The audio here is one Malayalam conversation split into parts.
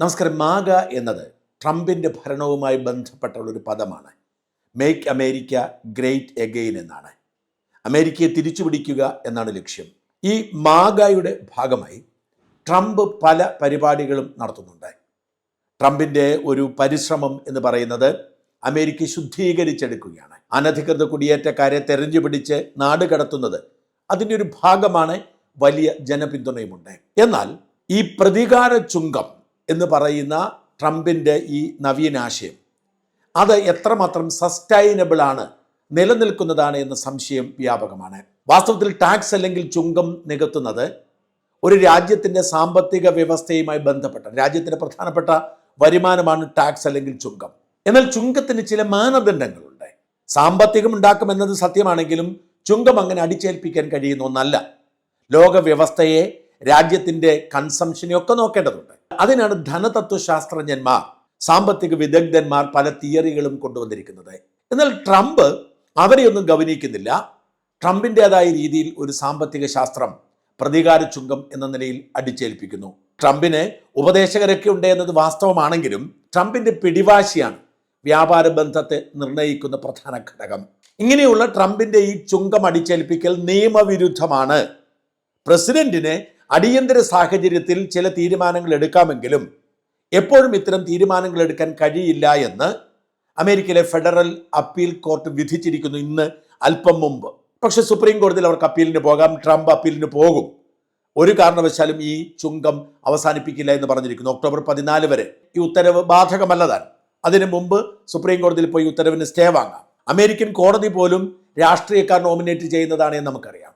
നമസ്കാരം. മാഗ എന്നത് ട്രംപിന്റെ ഭരണവുമായി ബന്ധപ്പെട്ടുള്ള ഒരു പദമാണ്. മേക്ക് അമേരിക്ക ഗ്രേറ്റ് എഗെയിൻ എന്നാണ്. അമേരിക്കയെ തിരിച്ചു പിടിക്കുക എന്നാണ് ലക്ഷ്യം. ഈ മാഗയുടെ ഭാഗമായി ട്രംപ് പല പരിപാടികളും നടത്തുന്നുണ്ട്. ട്രംപിന്റെ ഒരു പരിശ്രമം എന്ന് പറയുന്നത് അമേരിക്ക ശുദ്ധീകരിച്ചെടുക്കുകയാണ്. അനധികൃത കുടിയേറ്റക്കാരെ തെരഞ്ഞുപിടിച്ച് നാട് കടത്തുന്നത് അതിന്റെ ഒരു ഭാഗമാണ് വലിയ ജനപിന്തുണയുമുണ്ട്. എന്നാൽ ഈ പ്രതികാര ചുങ്കം എന്ന് പറയുന്ന ട്രംപിന്റെ ഈ നവീനാശയം. അത് എത്രമാത്രം സസ്റ്റൈനബിൾ ആണ് നിലനിൽക്കുന്നതാണ് എന്ന സംശയം വ്യാപകമാണ്. വാസ്തവത്തിൽ ടാക്സ് അല്ലെങ്കിൽ ചുങ്കം നികത്തുന്നത് ഒരു രാജ്യത്തിന്റെ സാമ്പത്തിക വ്യവസ്ഥയുമായി ബന്ധപ്പെട്ട രാജ്യത്തിന്റെ പ്രധാനപ്പെട്ട വരുമാനമാണ് ടാക്സ് അല്ലെങ്കിൽ ചുങ്കം. എന്നാൽ ചുങ്കത്തിന് ചില മാനദണ്ഡങ്ങളുണ്ട്. സാമ്പത്തികം ഉണ്ടാക്കുമെന്നത് സത്യമാണെങ്കിലും ചുങ്കം അങ്ങനെ അടിച്ചേൽപ്പിക്കാൻ കഴിയുന്ന ഒന്നല്ല. ലോക വ്യവസ്ഥയെ രാജ്യത്തിന്റെ കൺസംഷനെയൊക്കെ നോക്കേണ്ടതുണ്ട്. അതിനാണ് ധനതത്വശാസ്ത്രജ്ഞന്മാർ സാമ്പത്തിക വിദഗ്ധന്മാർ പല തിയറികളും കൊണ്ടുവന്നിരിക്കുന്നത്. എന്നാൽ ട്രംപ് അവരെയൊന്നും ഗവനിക്കുന്നില്ല ട്രംപിന്റെതായ രീതിയിൽ ഒരു സാമ്പത്തിക ശാസ്ത്രം പ്രതികാര ചുങ്കം എന്ന നിലയിൽ അടിച്ചേൽപ്പിക്കുന്നു. ട്രംപിന് ഉപദേശകരൊക്കെ ഉണ്ട് എന്നത് വാസ്തവമാണെങ്കിലും ട്രംപിന്റെ പിടിവാശിയാണ് വ്യാപാര ബന്ധത്തെ നിർണയിക്കുന്ന പ്രധാന ഘടകം. ഇങ്ങനെയുള്ള ട്രംപിന്റെ ഈ ചുങ്കം അടിച്ചേൽപ്പിക്കൽ നിയമവിരുദ്ധമാണ്. പ്രസിഡന്റിന് അടിയന്തര സാഹചര്യത്തിൽ ചില തീരുമാനങ്ങൾ എടുക്കാമെങ്കിലും എപ്പോഴും ഇത്തരം തീരുമാനങ്ങൾ എടുക്കാൻ കഴിയില്ല എന്ന് അമേരിക്കയിലെ ഫെഡറൽ അപ്പീൽ കോർട്ട് വിധിച്ചിരിക്കുന്നു ഇന്ന് അല്പം മുമ്പ്. പക്ഷേ സുപ്രീം കോടതിയിൽ അവർക്ക് അപ്പീലിന് പോകാം ട്രംപ് അപ്പീലിന് പോകും. ഒരു കാരണവശാലും ഈ ചുങ്കം അവസാനിപ്പിക്കില്ല എന്ന് പറഞ്ഞിരിക്കുന്നു ഒക്ടോബർ പതിനാല് വരെ. ഈ ഉത്തരവ് ബാധകമല്ലതാണ് അതിനു മുമ്പ് സുപ്രീം കോടതിയിൽ പോയി ഉത്തരവിന് സ്റ്റേ വാങ്ങാം. അമേരിക്കൻ കോടതി പോലും രാഷ്ട്രീയക്കാർ നോമിനേറ്റ് ചെയ്യുന്നതാണ് നമുക്കറിയാം.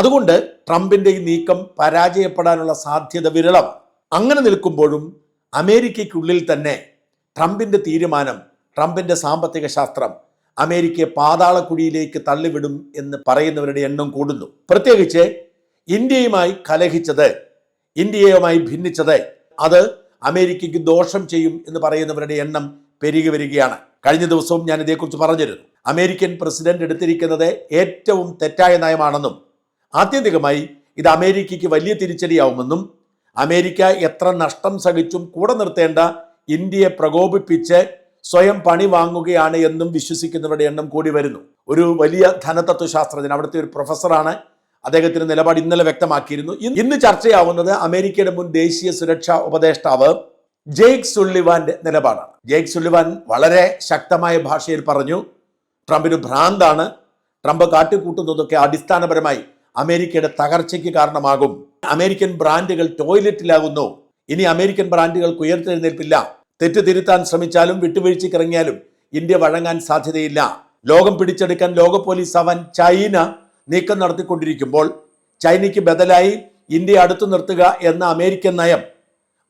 അതുകൊണ്ട് ട്രംപിന്റെ ഈ നീക്കം പരാജയപ്പെടാനുള്ള സാധ്യത വിരളമാണ് അങ്ങനെ നിൽക്കുമ്പോഴും അമേരിക്കയ്ക്കുള്ളിൽ തന്നെ ട്രംപിന്റെ തീരുമാനം ട്രംപിന്റെ സാമ്പത്തിക ശാസ്ത്രം അമേരിക്കയെ പാതാളക്കുഴിയിലേക്ക് തള്ളിവിടും എന്ന് പറയുന്നവരുടെ എണ്ണം കൂടുന്നു. പ്രത്യേകിച്ച് ഇന്ത്യയുമായി കലഹിച്ചത് ഇന്ത്യയുമായി ഭിന്നിച്ചത് അത് അമേരിക്കയ്ക്ക് ദോഷം ചെയ്യും എന്ന് പറയുന്നവരുടെ എണ്ണം പെരുകി വരികയാണ്. കഴിഞ്ഞ ദിവസവും ഞാൻ ഇതേക്കുറിച്ച് പറഞ്ഞിരുന്നു. അമേരിക്കൻ പ്രസിഡന്റ് എടുത്തിരിക്കുന്നത് ഏറ്റവും തെറ്റായ നയമാണെന്നും ആത്യന്തികമായി ഇത് അമേരിക്കയ്ക്ക് വലിയ തിരിച്ചടിയാവുമെന്നും അമേരിക്ക എത്ര നഷ്ടം സഹിച്ചും കൂടെ നിർത്തേണ്ട ഇന്ത്യയെ പ്രകോപിപ്പിച്ച് സ്വയം പണി വാങ്ങുകയാണ് എന്നും വിശ്വസിക്കുന്നവരുടെ എണ്ണം കൂടി വരുന്നു. ഒരു വലിയ ധനതത്വശാസ്ത്രജ്ഞൻ അവിടുത്തെ ഒരു പ്രൊഫസറാണ് അദ്ദേഹത്തിന്റെ നിലപാട് ഇന്നലെ വ്യക്തമാക്കിയിരുന്നു. ഇന്ന് ചർച്ചയാവുന്നത് അമേരിക്കയുടെ മുൻ ദേശീയ സുരക്ഷാ ഉപദേഷ്ടാവ് ജെയ്ക് സുള്ളിവാന്റെ നിലപാടാണ്. ജെയ്ക് സുള്ളിവാൻ വളരെ ശക്തമായ ഭാഷയിൽ പറഞ്ഞു ട്രംപിന് ഭ്രാന്താണ്. ട്രംപ് കാട്ടിക്കൂട്ടുന്നതൊക്കെ അടിസ്ഥാനപരമായി അമേരിക്കയുടെ തകർച്ചയ്ക്ക് കാരണമാകും. അമേരിക്കൻ ബ്രാൻഡുകൾ ടോയ്ലറ്റിലാകുന്നു. ഇനി അമേരിക്കൻ ബ്രാൻഡുകൾക്ക് ഉയർത്തെഴുന്നേൽപ്പില്ല. തെറ്റ് തിരുത്താൻ ശ്രമിച്ചാലും വിട്ടുവീഴ്ചയ്ക്ക് ഇറങ്ങിയാലും ഇന്ത്യ വഴങ്ങാൻ സാധ്യതയില്ല. ലോകം പിടിച്ചെടുക്കാൻ ലോക പോലീസ് അവൻ ചൈന നീക്കം നടത്തിക്കൊണ്ടിരിക്കുമ്പോൾ ചൈനയ്ക്ക് ബദലായി ഇന്ത്യ അടുത്തു നിർത്തുക എന്ന അമേരിക്കൻ നയം.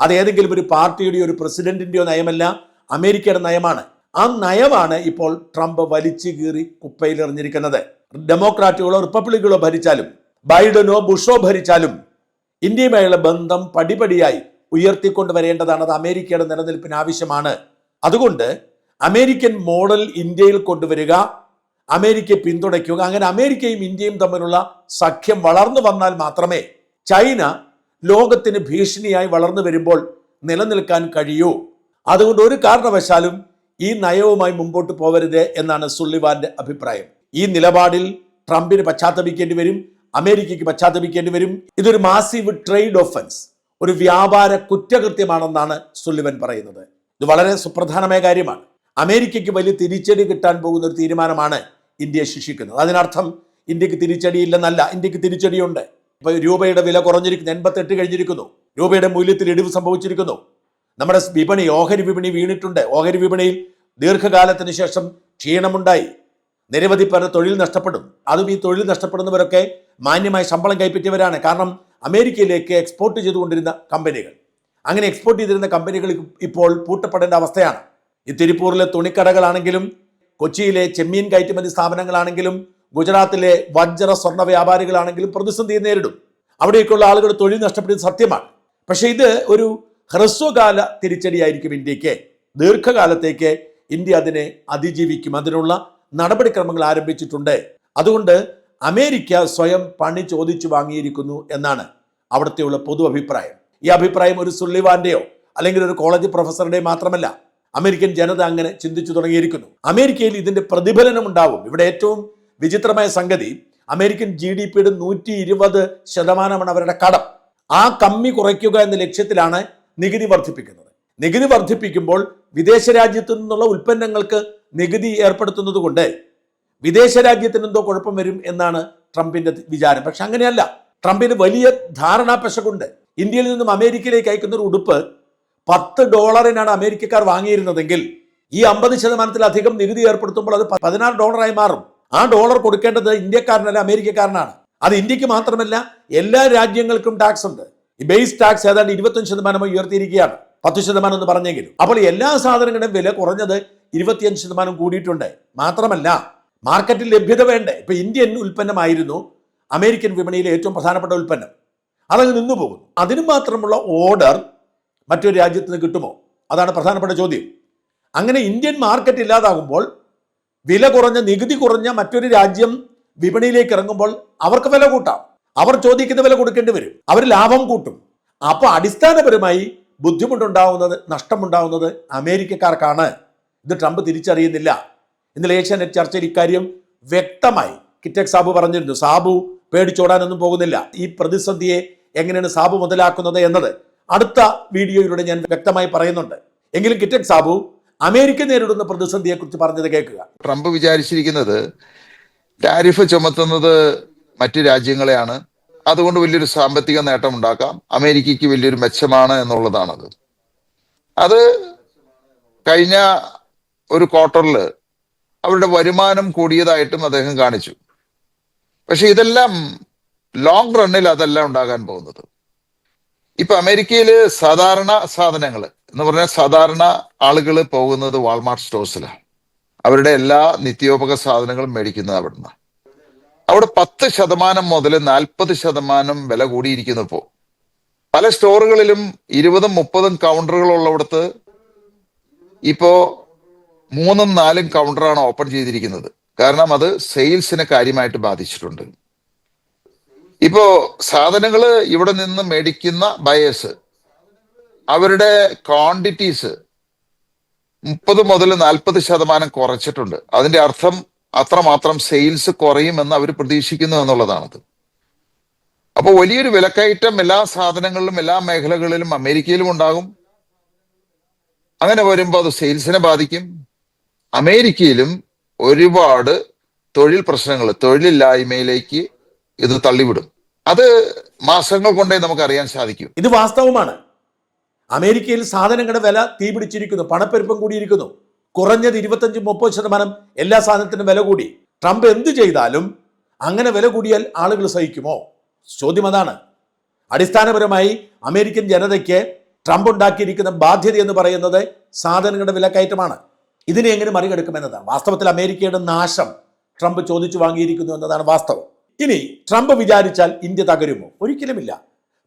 അത് ഏതെങ്കിലും ഒരു പാർട്ടിയുടെയോ ഒരു പ്രസിഡന്റിന്റെയോ നയമല്ല അമേരിക്കയുടെ നയമാണ്. ആ നയമാണ് ഇപ്പോൾ ട്രംപ് വലിച്ചു കീറി കുപ്പയിൽ എറിഞ്ഞിരിക്കുന്നത് ഡെമോക്രാറ്റുകളോ റിപ്പബ്ലിക്കുകളോ ഭരിച്ചാലും ബൈഡനോ ബുഷോ ഭരിച്ചാലും ഇന്ത്യയുമായുള്ള ബന്ധം പടിപടിയായി ഉയർത്തിക്കൊണ്ട് വരേണ്ടതാണ്. അത് അമേരിക്കയുടെ നിലനിൽപ്പിന് ആവശ്യമാണ്. അതുകൊണ്ട് അമേരിക്കൻ മോഡൽ ഇന്ത്യയിൽ കൊണ്ടുവരിക അമേരിക്കയെ പിന്തുണയ്ക്കുക അങ്ങനെ അമേരിക്കയും ഇന്ത്യയും തമ്മിലുള്ള സഖ്യം വളർന്നു വന്നാൽ മാത്രമേ ചൈന ലോകത്തിന് ഭീഷണിയായി വളർന്നു വരുമ്പോൾ നിലനിൽക്കാൻ കഴിയൂ. അതുകൊണ്ട് ഒരു കാരണവശാലും ഈ നയവുമായി മുമ്പോട്ട് പോകരുത് എന്നാണ് സുള്ളിവാന്റെ അഭിപ്രായം. ഈ നിലപാടിൽ ട്രംപിന് പശ്ചാത്തപിക്കേണ്ടി വരും അമേരിക്കയ്ക്ക് പശ്ചാത്തപിക്കേണ്ടി വരും. ഇതൊരു മാസീവ് ട്രേഡ് ഒഫൻസ് ഒരു വ്യാപാര കുറ്റകൃത്യമാണെന്നാണ് സുല്ലിവൻ പറയുന്നത്. ഇത് വളരെ സുപ്രധാനമായ കാര്യമാണ്. അമേരിക്കയ്ക്ക് വലിയ തിരിച്ചടി കിട്ടാൻ പോകുന്ന ഒരു തീരുമാനമാണ് ഇന്ത്യയെ ശിക്ഷിക്കുന്നത്. അതിനർത്ഥം ഇന്ത്യയ്ക്ക് തിരിച്ചടിയില്ലെന്നല്ല ഇന്ത്യയ്ക്ക് തിരിച്ചടിയുണ്ട്. ഇപ്പൊ രൂപയുടെ വില കുറഞ്ഞിരിക്കുന്നു എൺപത്തെട്ട് കഴിഞ്ഞിരിക്കുന്നു. രൂപയുടെ മൂല്യത്തിൽ ഇടിവ് സംഭവിച്ചിരിക്കുന്നു. നമ്മുടെ വിപണി ഓഹരി വിപണി വീണിട്ടുണ്ട്. ഓഹരി വിപണിയിൽ ദീർഘകാലത്തിന് ശേഷം ക്ഷീണമുണ്ടായി. നിരവധി പേരുടെ തൊഴിൽ നഷ്ടപ്പെടും. അതും ഈ തൊഴിൽ നഷ്ടപ്പെടുന്നവരൊക്കെ മാന്യമായി ശമ്പളം കൈപ്പറ്റിയവരാണ്. കാരണം അമേരിക്കയിലേക്ക് എക്സ്പോർട്ട് ചെയ്തുകൊണ്ടിരുന്ന കമ്പനികൾ. അങ്ങനെ എക്സ്പോർട്ട് ചെയ്തിരുന്ന കമ്പനികൾ ഇപ്പോൾ പൂട്ടപ്പെടേണ്ട അവസ്ഥയാണ്. ഈ തിരുപ്പൂരിലെ തുണിക്കടകളാണെങ്കിലും കൊച്ചിയിലെ ചെമ്മീൻ കയറ്റുമതി സ്ഥാപനങ്ങളാണെങ്കിലും ഗുജറാത്തിലെ വജ്ര സ്വർണ വ്യാപാരികളാണെങ്കിലും പ്രതിസന്ധി നേരിടും. അവിടെയൊക്കെയുള്ള ആളുകൾ തൊഴിൽ നഷ്ടപ്പെടുന്നത് സത്യമാണ്. പക്ഷേ ഇത് ഒരു ഹ്രസ്വകാല തിരിച്ചടിയായിരിക്കും ഇന്ത്യയ്ക്ക്. ദീർഘകാലത്തേക്ക് ഇന്ത്യ അതിനെ അതിജീവിക്കും. അതിനുള്ള നടപടിക്രമങ്ങൾ ആരംഭിച്ചിട്ടുണ്ട്. അതുകൊണ്ട് അമേരിക്ക സ്വയം പണി ചോദിച്ചു വാങ്ങിയിരിക്കുന്നു എന്നാണ് അവിടുത്തെയുള്ള പൊതു അഭിപ്രായം. ഈ അഭിപ്രായം ഒരു സുള്ളിവാന്റെയോ അല്ലെങ്കിൽ ഒരു കോളേജ് പ്രൊഫസറുടെയോ മാത്രമല്ല. അമേരിക്കൻ ജനത അങ്ങനെ ചിന്തിച്ചു തുടങ്ങിയിരിക്കുന്നു. അമേരിക്കയിൽ ഇതിന്റെ പ്രതിഫലനം ഉണ്ടാവും. ഇവിടെ ഏറ്റവും വിചിത്രമായ സംഗതി അമേരിക്കൻ ജി ഡി പിയുടെ നൂറ്റി ഇരുപത് ശതമാനമാണ് അവരുടെ കടം. ആ കമ്മി കുറയ്ക്കുക എന്ന ലക്ഷ്യത്തിലാണ് നികുതി വർദ്ധിപ്പിക്കുന്നത്. നികുതി വർദ്ധിപ്പിക്കുമ്പോൾ വിദേശ രാജ്യത്തു നിന്നുള്ള ഉൽപ്പന്നങ്ങൾക്ക് നികുതി ഏർപ്പെടുത്തുന്നത് കൊണ്ട് വിദേശ രാജ്യത്തിന് എന്തോ കുഴപ്പം വരും എന്നാണ് ട്രംപിന്റെ വിചാരം. പക്ഷെ അങ്ങനെയല്ല. ട്രംപിന് വലിയ ധാരണാ പെശകുണ്ട്. ഇന്ത്യയിൽ നിന്നും അമേരിക്കയിലേക്ക് അയക്കുന്ന ഒരു ഉടുപ്പ് പത്ത് ഡോളറിനാണ് അമേരിക്കക്കാർ വാങ്ങിയിരുന്നതെങ്കിൽ ഈ അമ്പത് ശതമാനത്തിലധികം നികുതി ഏർപ്പെടുത്തുമ്പോൾ അത് പതിനാറ് ഡോളറായി മാറും. ആ ഡോളർ കൊടുക്കേണ്ടത് ഇന്ത്യക്കാരനല്ല അമേരിക്കക്കാരനാണ്. അത് ഇന്ത്യയ്ക്ക് മാത്രമല്ല എല്ലാ രാജ്യങ്ങൾക്കും ടാക്സ് ഉണ്ട്. ഈ ബേസ് ടാക്സ് ഏതാണ്ട് ഇരുപത്തഞ്ച് ശതമാനമായി ഉയർത്തിയിരിക്കുകയാണ്. പത്ത് ശതമാനം എന്ന് പറഞ്ഞെങ്കിലും. അപ്പോൾ എല്ലാ സാധനങ്ങളുടെയും വില കുറഞ്ഞത് ഇരുപത്തിയഞ്ച് ശതമാനം കൂടിയിട്ടുണ്ട്. മാത്രമല്ല മാർക്കറ്റിൽ ലഭ്യത വേണ്ടേ? ഇപ്പം ഇന്ത്യൻ ഉൽപ്പന്നമായിരുന്നു അമേരിക്കൻ വിപണിയിലെ ഏറ്റവും പ്രധാനപ്പെട്ട ഉൽപ്പന്നം. അതങ്ങ് നിന്നു പോകുന്നു. അതിന് മാത്രമുള്ള ഓർഡർ മറ്റൊരു രാജ്യത്ത് നിന്ന് കിട്ടുമോ? അതാണ് പ്രധാനപ്പെട്ട ചോദ്യം. അങ്ങനെ ഇന്ത്യൻ മാർക്കറ്റ് ഇല്ലാതാകുമ്പോൾ വില കുറഞ്ഞ നികുതി കുറഞ്ഞ മറ്റൊരു രാജ്യം വിപണിയിലേക്ക് ഇറങ്ങുമ്പോൾ അവർക്ക് വില കൂട്ടാം. അവർ ചോദിക്കുന്ന വില കൊടുക്കേണ്ടി വരും. അവർ ലാഭം കൂട്ടും. അപ്പോൾ അടിസ്ഥാനപരമായി ബുദ്ധിമുട്ടുണ്ടാവുന്നത് നഷ്ടമുണ്ടാവുന്നത് അമേരിക്കക്കാർക്കാണ്. ഇത് ട്രംപ് തിരിച്ചറിയുന്നില്ല. ഇന്നലെ ഏഷ്യാനെറ്റ് ചർച്ചയിൽ ഇക്കാര്യം വ്യക്തമായി കിറ്റക് സാബു പറഞ്ഞിരുന്നു. സാബു പേടിച്ചോടാനൊന്നും പോകുന്നില്ല. ഈ പ്രതിസന്ധിയെ എങ്ങനെയാണ് സാബു മുതലാക്കുന്നത് എന്നത് അടുത്ത വീഡിയോയിലൂടെ ഞാൻ വ്യക്തമായി പറയുന്നുണ്ട്. എങ്കിലും കിറ്റക് സാബു അമേരിക്ക നേരിടുന്ന പ്രതിസന്ധിയെ കുറിച്ച് പറഞ്ഞത് കേൾക്കുക. ട്രംപ് വിചാരിച്ചിരിക്കുന്നത് ടാരിഫ് ചുമത്തുന്നത് മറ്റു രാജ്യങ്ങളെയാണ്. അതുകൊണ്ട് വലിയൊരു സാമ്പത്തിക നേട്ടം ഉണ്ടാക്കാം. അമേരിക്കയ്ക്ക് വലിയൊരു മെച്ചമാണ് എന്നുള്ളതാണത്. അത് കഴിഞ്ഞ ഒരു ക്വാർട്ടറിൽ അവരുടെ വരുമാനം കൂടിയതായിട്ടും അദ്ദേഹം കാണിച്ചു. പക്ഷെ ഇതെല്ലാം ലോങ് റണ്ണിൽ അതല്ല ഉണ്ടാകാൻ പോകുന്നത്. ഇപ്പൊ അമേരിക്കയിൽ സാധാരണ സാധനങ്ങൾ എന്ന് പറഞ്ഞാൽ സാധാരണ ആളുകൾ പോകുന്നത് വാൾമാർട്ട് സ്റ്റോഴ്സിലാണ് അവരുടെ എല്ലാ നിത്യോപക സാധനങ്ങളും മേടിക്കുന്നത് അവിടുന്ന്. അവിടെ പത്ത് ശതമാനം മുതൽ നാൽപ്പത് ശതമാനം വില കൂടിയിരിക്കുന്നു ഇപ്പോൾ പല സ്റ്റോറുകളിലും ഇരുപതും മുപ്പതും കൗണ്ടറുകൾ ഉള്ളിടത്ത് ഇപ്പോ മൂന്നും നാലും കൗണ്ടറാണ് ഓപ്പൺ ചെയ്തിരിക്കുന്നത്. കാരണം അത് സെയിൽസിനെ കാര്യമായിട്ട് ബാധിച്ചിട്ടുണ്ട്. ഇപ്പോ സാധനങ്ങൾ ഇവിടെ നിന്ന് മേടിക്കുന്ന ബയേഴ്സ് അവരുടെ ക്വാണ്ടിറ്റീസ് മുപ്പത് മുതൽ നാൽപ്പത് ശതമാനം കുറച്ചിട്ടുണ്ട്. അതിന്റെ അർത്ഥം അത്രമാത്രം സെയിൽസ് കുറയുമെന്ന് അവർ പ്രതീക്ഷിക്കുന്നു എന്നുള്ളതാണത്. അപ്പോൾ വലിയൊരു വിലക്കയറ്റം എല്ലാ സാധനങ്ങളിലും എല്ലാ മേഖലകളിലും അമേരിക്കയിലും ഉണ്ടാകും. അങ്ങനെ വരുമ്പോൾ അത് സെയിൽസിനെ ബാധിക്കും. അമേരിക്കയിലും ഒരുപാട് തൊഴിൽ പ്രശ്നങ്ങൾ തൊഴിലില്ലായ്മയിലേക്ക് ഇത് തള്ളിവിടും. അത് മാസങ്ങൾ കൊണ്ടേ നമുക്ക് അറിയാൻ സാധിക്കും. ഇത് വാസ്തവമാണ്. അമേരിക്കയിൽ സാധനങ്ങളുടെ വില തീപിടിച്ചിരിക്കുന്നു പണപ്പെരുപ്പം കൂടിയിരിക്കുന്നു. കുറഞ്ഞത് ഇരുപത്തഞ്ച് മുപ്പത് ശതമാനം എല്ലാ സാധനത്തിനും വില കൂടി. ട്രംപ് എന്ത് ചെയ്താലും അങ്ങനെ വില കൂടിയാൽ ആളുകൾ സഹിക്കുമോ? ചോദ്യം അതാണ്. അടിസ്ഥാനപരമായി അമേരിക്കൻ ജനതയ്ക്ക് ട്രംപ് ഉണ്ടാക്കിയിരിക്കുന്ന ബാധ്യത എന്ന് പറയുന്നത് സാധനങ്ങളുടെ വിലക്കയറ്റമാണ്. ഇതിനെ എങ്ങനെ മറികടക്കുമെന്നതാണ്? വാസ്തവത്തിൽ അമേരിക്കയുടെ നാശം ട്രംപ് ചോദിച്ചു വാങ്ങിയിരിക്കുന്നു എന്നതാണ് വാസ്തവം. ഇനി ട്രംപ് വിചാരിച്ചാൽ ഇന്ത്യ തകരുമോ? ഒരിക്കലുമില്ല.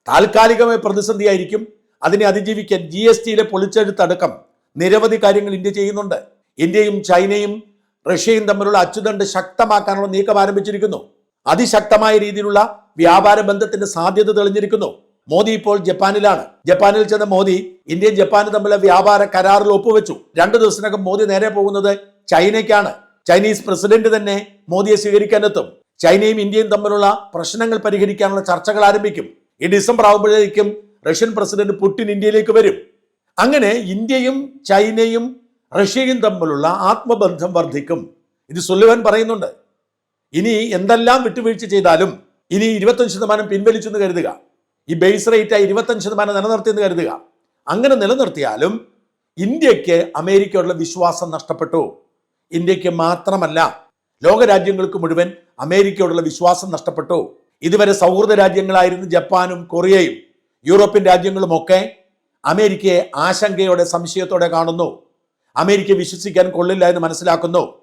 താൽക്കാലികമായ പ്രതിസന്ധിയായിരിക്കും അതിനെ അതിജീവിക്കാൻ ജി എസ് ടിയിലെ പൊളിച്ചെഴുത്തടക്കം നിരവധി കാര്യങ്ങൾ ഇന്ത്യ ചെയ്യുന്നുണ്ട്. ഇന്ത്യയും ചൈനയും റഷ്യയും തമ്മിലുള്ള അച്ചുതണ്ട് ശക്തമാക്കാനുള്ള നീക്കം ആരംഭിച്ചിരിക്കുന്നു. അതിശക്തമായ രീതിയിലുള്ള വ്യാപാര ബന്ധത്തിന്റെ സാധ്യത തെളിഞ്ഞിരിക്കുന്നു. മോദി ഇപ്പോൾ ജപ്പാനിലാണ്. ജപ്പാനിൽ ചെന്ന മോദി ഇന്ത്യയും ജപ്പാനും തമ്മിലെ വ്യാപാര കരാറിൽ ഒപ്പുവെച്ചു. രണ്ടു ദിവസത്തിനകം മോദി നേരെ പോകുന്നത് ചൈനയ്ക്കാണ്. ചൈനീസ് പ്രസിഡന്റ് തന്നെ മോദിയെ സ്വീകരിക്കാനെത്തും. ചൈനയും ഇന്ത്യയും തമ്മിലുള്ള പ്രശ്നങ്ങൾ പരിഹരിക്കാനുള്ള ചർച്ചകൾ ആരംഭിക്കും. ഈ ഡിസംബർ ആകുമ്പോഴേക്കും റഷ്യൻ പ്രസിഡന്റ് പുടിൻ ഇന്ത്യയിലേക്ക് വരും. അങ്ങനെ ഇന്ത്യയും ചൈനയും റഷ്യയും തമ്മിലുള്ള ആത്മബന്ധം വർദ്ധിക്കും. ഇത് സുല്ലിവൻ പറയുന്നുണ്ട്. ഇനി എന്തെല്ലാം വിട്ടുവീഴ്ച ചെയ്താലും ഇനി ഇരുപത്തഞ്ച് ശതമാനം പിൻവലിച്ചെന്ന് കരുതുക. ഈ ബേസ് റേറ്റ് ഇരുപത്തഞ്ച് ശതമാനം നിലനിർത്തിയെന്ന് കരുതുക. അങ്ങനെ നിലനിർത്തിയാലും ഇന്ത്യയ്ക്ക് അമേരിക്കയോടുള്ള വിശ്വാസം നഷ്ടപ്പെട്ടു. ഇന്ത്യയ്ക്ക് മാത്രമല്ല ലോകരാജ്യങ്ങൾക്ക് മുഴുവൻ അമേരിക്കയോടുള്ള വിശ്വാസം നഷ്ടപ്പെട്ടു. ഇതുവരെ സൗഹൃദ രാജ്യങ്ങളായിരുന്നു ജപ്പാനും കൊറിയയും. യൂറോപ്യൻ രാജ്യങ്ങളുമൊക്കെ അമേരിക്കയെ ആശങ്കയോടെ സംശയത്തോടെ കാണുന്നു. അമേരിക്ക വിശ്വസിക്കാൻ കൊള്ളില്ല എന്ന് മനസ്സിലാക്കുന്നു.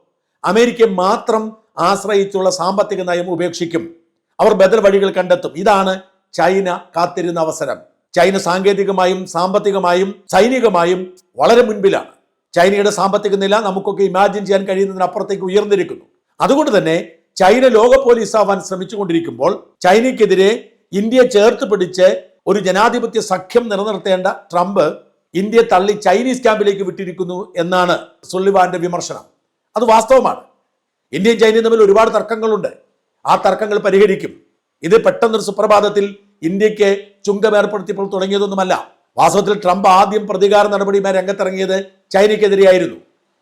അമേരിക്ക മാത്രം ആശ്രയിച്ചുള്ള സാമ്പത്തിക നയം ഉപേക്ഷിക്കും. അവർ ബദൽ വഴികൾ കണ്ടെത്തും. ഇതാണ് ചൈന കാത്തിരുന്ന അവസരം. ചൈന സാങ്കേതികമായും സാമ്പത്തികമായും സൈനികമായും വളരെ മുൻപിലാണ്. ചൈനയുടെ സാമ്പത്തിക നില നമുക്കൊക്കെ ഇമാജിൻ ചെയ്യാൻ കഴിയുന്നതിനപ്പുറത്തേക്ക് ഉയർന്നിരിക്കുന്നു. അതുകൊണ്ട് തന്നെ ചൈന ലോക പോലീസ് ആവാൻ ശ്രമിച്ചുകൊണ്ടിരിക്കുമ്പോൾ ചൈനയ്ക്കെതിരെ ഇന്ത്യയെ ചേർത്ത് പിടിച്ച് ഒരു ജനാധിപത്യ സഖ്യം നിലനിർത്തേണ്ട ട്രംപ് ഇന്ത്യയെ തള്ളി ചൈനീസ് ക്യാമ്പിലേക്ക് വിട്ടിരിക്കുന്നു എന്നാണ് സുള്ളിവാന്റെ വിമർശനം. അത് വാസ്തവമാണ്. ഇന്ത്യയും ചൈനയും തമ്മിൽ ഒരുപാട് തർക്കങ്ങളുണ്ട്. ആ തർക്കങ്ങൾ പരിഹരിക്കും. ഇത് പെട്ടെന്നൊരു സുപ്രഭാതത്തിൽ ഇന്ത്യയ്ക്ക് ചുങ്കം ഏർപ്പെടുത്തിയപ്പോൾ തുടങ്ങിയതൊന്നുമല്ല. വാസ്തവത്തിൽ ട്രംപ് ആദ്യം പ്രതികാര നടപടിയുമായി രംഗത്തിറങ്ങിയത് ചൈനയ്ക്കെതിരെയായിരുന്നു.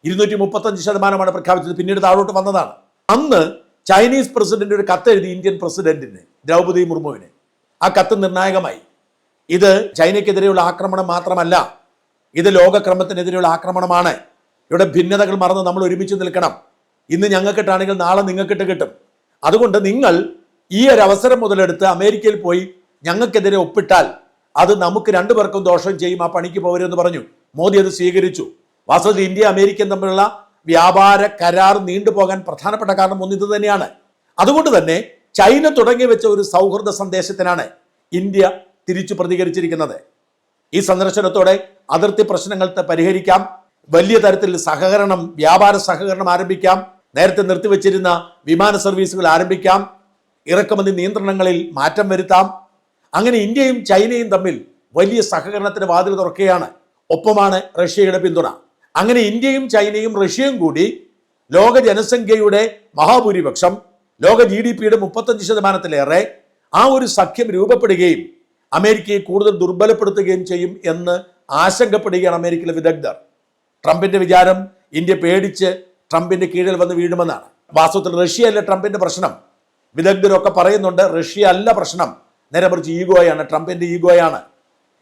ഇരുന്നൂറ്റി മുപ്പത്തഞ്ച് ശതമാനമാണ് പ്രഖ്യാപിച്ചത്. പിന്നീട് താഴോട്ട് വന്നതാണ്. അന്ന് ചൈനീസ് പ്രസിഡന്റ് ഒരു കത്തെഴുതി ഇന്ത്യൻ പ്രസിഡന്റിന് ദ്രൗപദി മുർമുവിന്. ആ കത്ത് നിർണായകമായി. ഇത് ചൈനയ്ക്കെതിരെയുള്ള ആക്രമണം മാത്രമല്ല ഇത് ലോകക്രമത്തിനെതിരെയുള്ള ആക്രമണമാണ്. ഇവിടെ ഭിന്നതകൾ മറന്ന് നമ്മൾ ഒരുമിച്ച് നിൽക്കണം. ഇന്ന് ഞങ്ങൾക്കിട്ടാണെങ്കിൽ നാളെ നിങ്ങൾക്കിട്ട് കിട്ടും. അതുകൊണ്ട് നിങ്ങൾ ഈ ഒരു അവസരം മുതലെടുത്ത് അമേരിക്കയിൽ പോയി ഞങ്ങൾക്കെതിരെ ഒപ്പിട്ടാൽ അത് നമുക്ക് രണ്ടു പേർക്കും ദോഷം ചെയ്യും ആ പണിക്ക് പോകരുതെന്ന് പറഞ്ഞു. മോദി അത് സ്വീകരിച്ചു. വാസ്തവത്തിൽ ഇന്ത്യ അമേരിക്കയും തമ്മിലുള്ള വ്യാപാര കരാർ നീണ്ടുപോകാൻ പ്രധാനപ്പെട്ട കാരണം ഒന്ന് ഇത് തന്നെയാണ് അതുകൊണ്ട് തന്നെ ചൈന തുടങ്ങി വെച്ച ഒരു സൗഹൃദ സന്ദേശത്തിനാണ് ഇന്ത്യ തിരിച്ചു പ്രതികരിച്ചിരിക്കുന്നത്. ഈ സന്ദർശനത്തോടെ അതിർത്തി പ്രശ്നങ്ങൾ പരിഹരിക്കാം. വലിയ തരത്തിൽ സഹകരണം വ്യാപാര സഹകരണം ആരംഭിക്കാം. നേരത്തെ നിർത്തിവെച്ചിരുന്ന വിമാന സർവീസുകൾ ആരംഭിക്കാം. ഇറക്കുമതി നിയന്ത്രണങ്ങളിൽ മാറ്റം വരുത്താം. അങ്ങനെ ഇന്ത്യയും ചൈനയും തമ്മിൽ വലിയ സഹകരണത്തിന് വാതിൽ തുറക്കുകയാണ്. ഒപ്പമാണ് റഷ്യയുടെ പിന്തുണ. അങ്ങനെ ഇന്ത്യയും ചൈനയും റഷ്യയും കൂടി ലോക ജനസംഖ്യയുടെ മഹാഭൂരിപക്ഷം ലോക ജി ഡി പിയുടെ മുപ്പത്തഞ്ച് ശതമാനത്തിലേറെ ആ ഒരു സഖ്യം രൂപപ്പെടുകയും അമേരിക്കയെ കൂടുതൽ ദുർബലപ്പെടുത്തുകയും ചെയ്യും എന്ന് ആശങ്കപ്പെടുകയാണ് അമേരിക്കയിലെ വിദഗ്ധർ. ട്രംപിന്റെ വിചാരം ഇന്ത്യ പേടിച്ച് ട്രംപിന്റെ കീഴിൽ വന്ന് വീഴുമെന്നാണ്. വാസ്തവത്തിൽ റഷ്യയല്ല ട്രംപിന്റെ പ്രശ്നം. വിദഗ്ധരൊക്കെ പറയുന്നുണ്ട് റഷ്യ അല്ല പ്രശ്നം. നേരെ മറിച്ച് ഈഗോയാണ് ട്രംപിന്റെ ഈഗോയാണ്.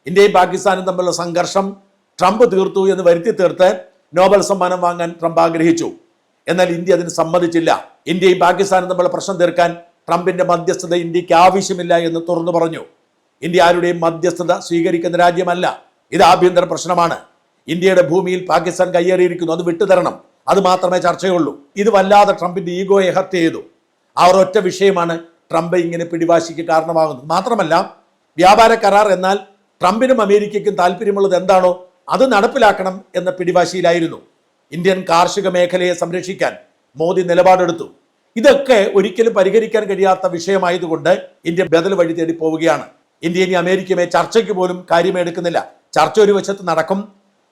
ഇന്ത്യയും പാകിസ്ഥാനും തമ്മിലുള്ള സംഘർഷം ട്രംപ് തീർത്തു എന്ന് വരുത്തി തീർത്ത് നോബൽ സമ്മാനം വാങ്ങാൻ ട്രംപ് ആഗ്രഹിച്ചു. എന്നാൽ ഇന്ത്യ അതിന് സമ്മതിച്ചില്ല. ഇന്ത്യയും പാകിസ്ഥാനും തമ്മിലുള്ള പ്രശ്നം തീർക്കാൻ ട്രംപിന്റെ മധ്യസ്ഥത ഇന്ത്യയ്ക്ക് ആവശ്യമില്ല എന്ന് തുറന്നു പറഞ്ഞു. ഇന്ത്യ ആരുടെയും മധ്യസ്ഥത സ്വീകരിക്കുന്ന രാജ്യമല്ല. ഇത് ആഭ്യന്തര പ്രശ്നമാണ്. ഇന്ത്യയുടെ ഭൂമിയിൽ പാകിസ്ഥാൻ കയ്യേറിയിരിക്കുന്നു. അത് വിട്ടുതരണം. അത് മാത്രമേ ചർച്ചയുള്ളൂ. ഇത് വല്ലാതെ ട്രംപിന്റെ ഈഗോയെ ഹത്യ ചെയ്തു. ആ ഒരൊറ്റ വിഷയമാണ് ട്രംപ് ഇങ്ങനെ പിടിവാശിക്ക് കാരണമാകുന്നത്. മാത്രമല്ല വ്യാപാര കരാർ എന്നാൽ ട്രംപിനും അമേരിക്കയ്ക്കും താല്പര്യമുള്ളത് എന്താണോ അത് നടപ്പിലാക്കണം എന്ന പിടിവാശിയിലായിരുന്നു. ഇന്ത്യൻ കാർഷിക മേഖലയെ സംരക്ഷിക്കാൻ മോദി നിലപാടെടുത്തു. ഇതൊക്കെ ഒരിക്കലും പരിഹരിക്കാൻ കഴിയാത്ത വിഷയമായതുകൊണ്ട് ഇന്ത്യ ബദൽ വഴി തേടി പോവുകയാണ്. ഇന്ത്യ ഇനി അമേരിക്കയുമായി ചർച്ചയ്ക്ക് പോലും കാര്യമെടുക്കുന്നില്ല. ചർച്ച ഒരു വശത്ത് നടക്കും.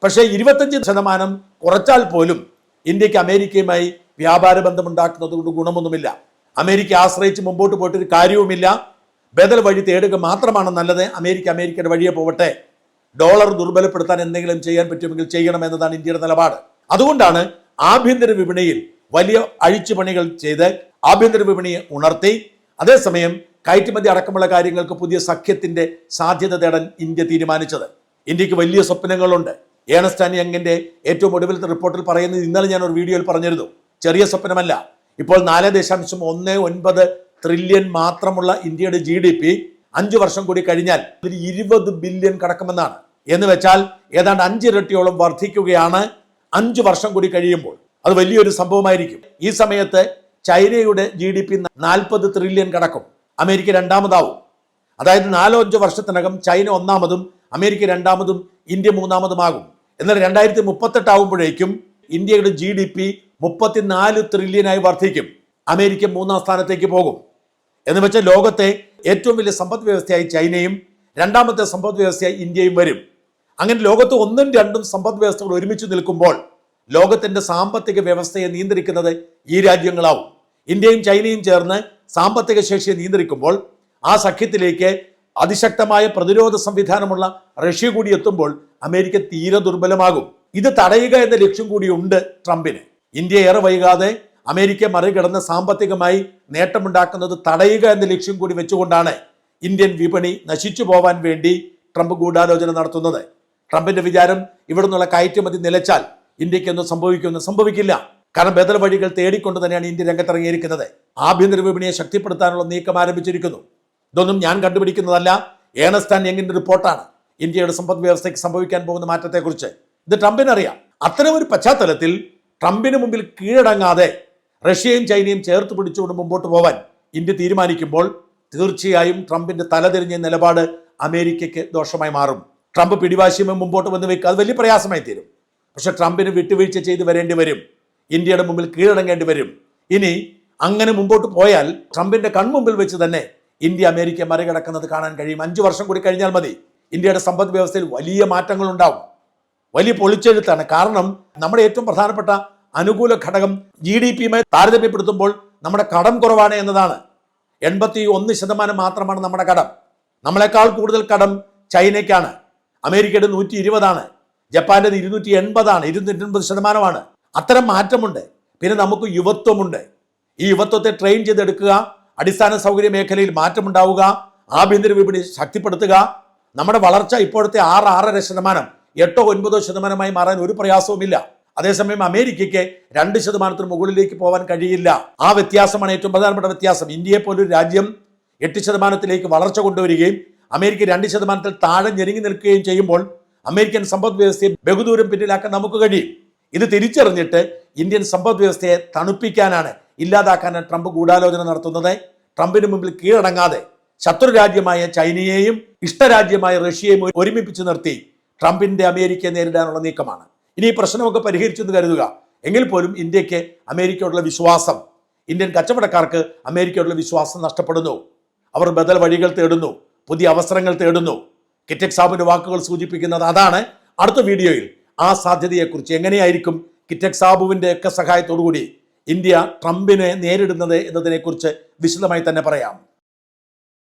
പക്ഷേ ഇരുപത്തഞ്ച് ശതമാനം കുറച്ചാൽ പോലും ഇന്ത്യയ്ക്ക് അമേരിക്കയുമായി വ്യാപാര ബന്ധമുണ്ടാക്കുന്നത് കൊണ്ട് ഗുണമൊന്നുമില്ല. അമേരിക്ക ആശ്രയിച്ച് മുമ്പോട്ട് പോയിട്ടൊരു കാര്യവുമില്ല. ബദൽ വഴി തേടുക മാത്രമാണ് നല്ലത്. അമേരിക്ക അമേരിക്കയുടെ വഴിയെ പോവട്ടെ. ഡോളർ ദുർബലപ്പെടുത്താൻ എന്തെങ്കിലും ചെയ്യാൻ പറ്റുമെങ്കിൽ ചെയ്യണമെന്നതാണ് ഇന്ത്യയുടെ നിലപാട്. അതുകൊണ്ടാണ് ആഭ്യന്തര വിപണിയിൽ വലിയ അഴിച്ചുപണികൾ ചെയ്ത് ആഭ്യന്തര വിപണിയെ ഉണർത്തി. അതേസമയം കയറ്റുമതി അടക്കമുള്ള കാര്യങ്ങൾക്ക് പുതിയ സഖ്യത്തിന്റെ സാധ്യത തേടാൻ ഇന്ത്യ തീരുമാനിച്ചത്. ഇന്ത്യയ്ക്ക് വലിയ സ്വപ്നങ്ങളുണ്ട്. ഏണസ്റ്റാനി യങ്ങിന്റെ ഏറ്റവും ഒടുവിലത്തെ റിപ്പോർട്ടിൽ പറയുന്നത് ഇന്നലെ ഞാൻ ഒരു വീഡിയോയിൽ പറഞ്ഞിരുന്നു. ചെറിയ സ്വപ്നമല്ല. ഇപ്പോൾ നാല് ദശാംശം ഒന്ന് ഒൻപത് ട്രില്യൺ മാത്രമുള്ള ഇന്ത്യയുടെ ജി ഡി പി അഞ്ചു വർഷം കൂടി കഴിഞ്ഞാൽ ഒരു ഇരുപത് ബില്യൺ കടക്കുമെന്നാണ്. എന്ന് വെച്ചാൽ ഏതാണ്ട് അഞ്ചിരട്ടിയോളം വർദ്ധിക്കുകയാണ് അഞ്ച് വർഷം കൂടി കഴിയുമ്പോൾ. അത് വലിയൊരു സംഭവമായിരിക്കും. ഈ സമയത്ത് ചൈനയുടെ ജി ഡി പി നാൽപ്പത് ട്രില്യൺ കടക്കും. അമേരിക്ക രണ്ടാമതാവും. അതായത് നാലോ അഞ്ചോ വർഷത്തിനകം ചൈന ഒന്നാമതും അമേരിക്ക രണ്ടാമതും ഇന്ത്യ മൂന്നാമതുമാകും. എന്നാൽ രണ്ടായിരത്തി മുപ്പത്തെട്ട് ആവുമ്പോഴേക്കും ഇന്ത്യയുടെ ജി ഡി പി മുപ്പത്തിനാല് ട്രില്യനായി വർദ്ധിക്കും. അമേരിക്ക മൂന്നാം സ്ഥാനത്തേക്ക് പോകും. എന്ന് വെച്ചാൽ ലോകത്തെ ഏറ്റവും വലിയ സമ്പദ് വ്യവസ്ഥയായി ചൈനയും രണ്ടാമത്തെ സമ്പദ് വ്യവസ്ഥയായി ഇന്ത്യയും വരും. അങ്ങനെ ലോകത്ത് ഒന്നും രണ്ടും സമ്പദ് വ്യവസ്ഥകൾ ഒരുമിച്ച് നിൽക്കുമ്പോൾ ലോകത്തിന്റെ സാമ്പത്തിക വ്യവസ്ഥയെ നിയന്ത്രിക്കുന്നത് ഈ രാജ്യങ്ങളാവും. ഇന്ത്യയും ചൈനയും ചേർന്ന് സാമ്പത്തിക ശേഷിയെ നിയന്ത്രിക്കുമ്പോൾ ആ സഖ്യത്തിലേക്ക് അതിശക്തമായ പ്രതിരോധ സംവിധാനമുള്ള റഷ്യ കൂടി എത്തുമ്പോൾ അമേരിക്ക തീരെ ദുർബലമാകും. ഇത് തടയുക എന്ന ലക്ഷ്യം കൂടിയുണ്ട് ട്രംപിന്. ഇന്ത്യ ഏറെ വൈകാതെ അമേരിക്ക മറികടന്ന് സാമ്പത്തികമായി നേട്ടമുണ്ടാക്കുന്നത് തടയുക എന്ന ലക്ഷ്യം കൂടി വെച്ചുകൊണ്ടാണ് ഇന്ത്യൻ വിപണി നശിച്ചു പോവാൻ വേണ്ടി ട്രംപ് ഗൂഢാലോചന നടത്തുന്നത്. ട്രംപിന്റെ വിചാരം ഇവിടെ നിന്നുള്ള കയറ്റുമതി നിലച്ചാൽ ഇന്ത്യക്കൊന്നും സംഭവിക്കുമെന്ന് സംഭവിക്കില്ല. കാരണം ബദൽ വഴികൾ തേടിക്കൊണ്ട് തന്നെയാണ് ഇന്ത്യ രംഗത്തിറങ്ങിയിരിക്കുന്നത്. ആഭ്യന്തര വിപണിയെ ശക്തിപ്പെടുത്താനുള്ള നീക്കം ആരംഭിച്ചിരിക്കുന്നു. ഇതൊന്നും ഞാൻ കണ്ടുപിടിക്കുന്നതല്ല. ഏണസ്റ്റാൻ എങ്ങിന്റെ റിപ്പോർട്ടാണ്. ഇന്ത്യയുടെ സമ്പദ് വ്യവസ്ഥയ്ക്ക് സംഭവിക്കാൻ പോകുന്ന മാറ്റത്തെക്കുറിച്ച്. ഇത് ട്രംപിനറിയാം. ഒരു പശ്ചാത്തലത്തിൽ ട്രംപിന് മുമ്പിൽ കീഴടങ്ങാതെ റഷ്യയും ചൈനയും ചേർത്ത് പിടിച്ചുകൊണ്ട് മുമ്പോട്ട് പോവാൻ ഇന്ത്യ തീരുമാനിക്കുമ്പോൾ തീർച്ചയായും ട്രംപിന്റെ തലതിരിഞ്ഞ നിലപാട് അമേരിക്കയ്ക്ക് ദോഷമായി മാറും. ട്രംപ് പിടിവാശിയുമായി മുമ്പോട്ട് വന്ന് വെക്കുക അത് വലിയ പ്രയാസമായി തീരും. പക്ഷെ ട്രംപിന് വിട്ടുവീഴ്ച ചെയ്ത് വരേണ്ടി വരും. ഇന്ത്യയുടെ മുമ്പിൽ കീഴടങ്ങേണ്ടി വരും. ഇനി അങ്ങനെ മുമ്പോട്ട് പോയാൽ ട്രംപിന്റെ കൺമുമ്പിൽ വെച്ച് തന്നെ ഇന്ത്യ അമേരിക്ക മറികടക്കുന്നത് കാണാൻ കഴിയും. അഞ്ചു വർഷം കൂടി കഴിഞ്ഞാൽ മതി. ഇന്ത്യയുടെ സമ്പദ് വ്യവസ്ഥയിൽ വലിയ മാറ്റങ്ങൾ ഉണ്ടാവും വലിയ പൊളിച്ചെഴുത്താണ്. കാരണം നമ്മുടെ ഏറ്റവും പ്രധാനപ്പെട്ട അനുകൂല ഘടകം ജി ഡി പിയുമായി താരതമ്യപ്പെടുത്തുമ്പോൾ നമ്മുടെ കടം കുറവാണ് എന്നതാണ്. എൺപത്തി ഒന്ന് ശതമാനം മാത്രമാണ് നമ്മുടെ കടം. നമ്മളെക്കാൾ കൂടുതൽ കടം ചൈനയ്ക്കാണ്. അമേരിക്കയുടെ നൂറ്റി ഇരുപതാണ് ജപ്പാന്റെ ഇരുന്നൂറ്റി എൺപതാണ് ഇരുന്നൂറ്റി എൺപത് ശതമാനമാണ്. അത്തരം മാറ്റമുണ്ട്. പിന്നെ നമുക്ക് യുവത്വമുണ്ട്. ഈ യുവത്വത്തെ ട്രെയിൻ ചെയ്തെടുക്കുക അടിസ്ഥാന സൗകര്യ മേഖലയിൽ മാറ്റമുണ്ടാവുക ആഭ്യന്തര വിപണി ശക്തിപ്പെടുത്തുക നമ്മുടെ വളർച്ച ഇപ്പോഴത്തെ ആറ് ആറര ശതമാനം. എട്ടോ ഒൻപതോ ശതമാനമായി മാറാൻ ഒരു പ്രയാസവുമില്ല. അതേസമയം അമേരിക്കയ്ക്ക് രണ്ട് ശതമാനത്തിന് മുകളിലേക്ക് പോകാൻ കഴിയില്ല. ആ വ്യത്യാസമാണ് ഏറ്റവും പ്രധാനപ്പെട്ട വ്യത്യാസം. ഇന്ത്യയെ പോലൊരു രാജ്യം എട്ട് ശതമാനത്തിലേക്ക് വളർച്ച കൊണ്ടുവരികയും അമേരിക്ക രണ്ട് ശതമാനത്തിൽ താഴെ ഞെരുങ്ങി നിൽക്കുകയും ചെയ്യുമ്പോൾ അമേരിക്കൻ സമ്പദ് വ്യവസ്ഥയെ ബഹുദൂരം പിന്നിലാക്കാൻ നമുക്ക് കഴിയും. ഇത് തിരിച്ചറിഞ്ഞിട്ട് ഇന്ത്യൻ സമ്പദ് വ്യവസ്ഥയെ തണുപ്പിക്കാനാണ് ഇല്ലാതാക്കാനാണ് ട്രംപ് ഗൂഢാലോചന നടത്തുന്നത്. ട്രംപിന് മുമ്പിൽ കീഴടങ്ങാതെ ശത്രു രാജ്യമായ ചൈനയെയും ഇഷ്ടരാജ്യമായ റഷ്യയെയും ഒരുമിപ്പിച്ച് നിർത്തി. ട്രംപിന്റെ അമേരിക്കയെ നേരിടാനുള്ള നീക്കമാണ്. ഇനി ഈ പ്രശ്നമൊക്കെ പരിഹരിച്ചെന്ന് കരുതുക. എങ്കിൽ പോലും ഇന്ത്യയ്ക്ക് അമേരിക്കയോടുള്ള വിശ്വാസം ഇന്ത്യൻ കച്ചവടക്കാർക്ക് അമേരിക്കയോടുള്ള വിശ്വാസം നഷ്ടപ്പെടുന്നു. അവർ ബദൽ വഴികൾ തേടുന്നു പുതിയ അവസരങ്ങൾ തേടുന്നു. കിറ്റക് സാബിന്റെ വാക്കുകൾ സൂചിപ്പിക്കുന്നത് അതാണ്. അടുത്ത വീഡിയോയിൽ ആ സാധ്യതയെക്കുറിച്ച് എങ്ങനെയായിരിക്കും കിറ്റക് സാബുവിന്റെ ഒക്കെ സഹായത്തോടുകൂടി ഇന്ത്യ ട്രംപിനെ നേരിടുന്നത് എന്നതിനെക്കുറിച്ച് വിശദമായി തന്നെ പറയാം.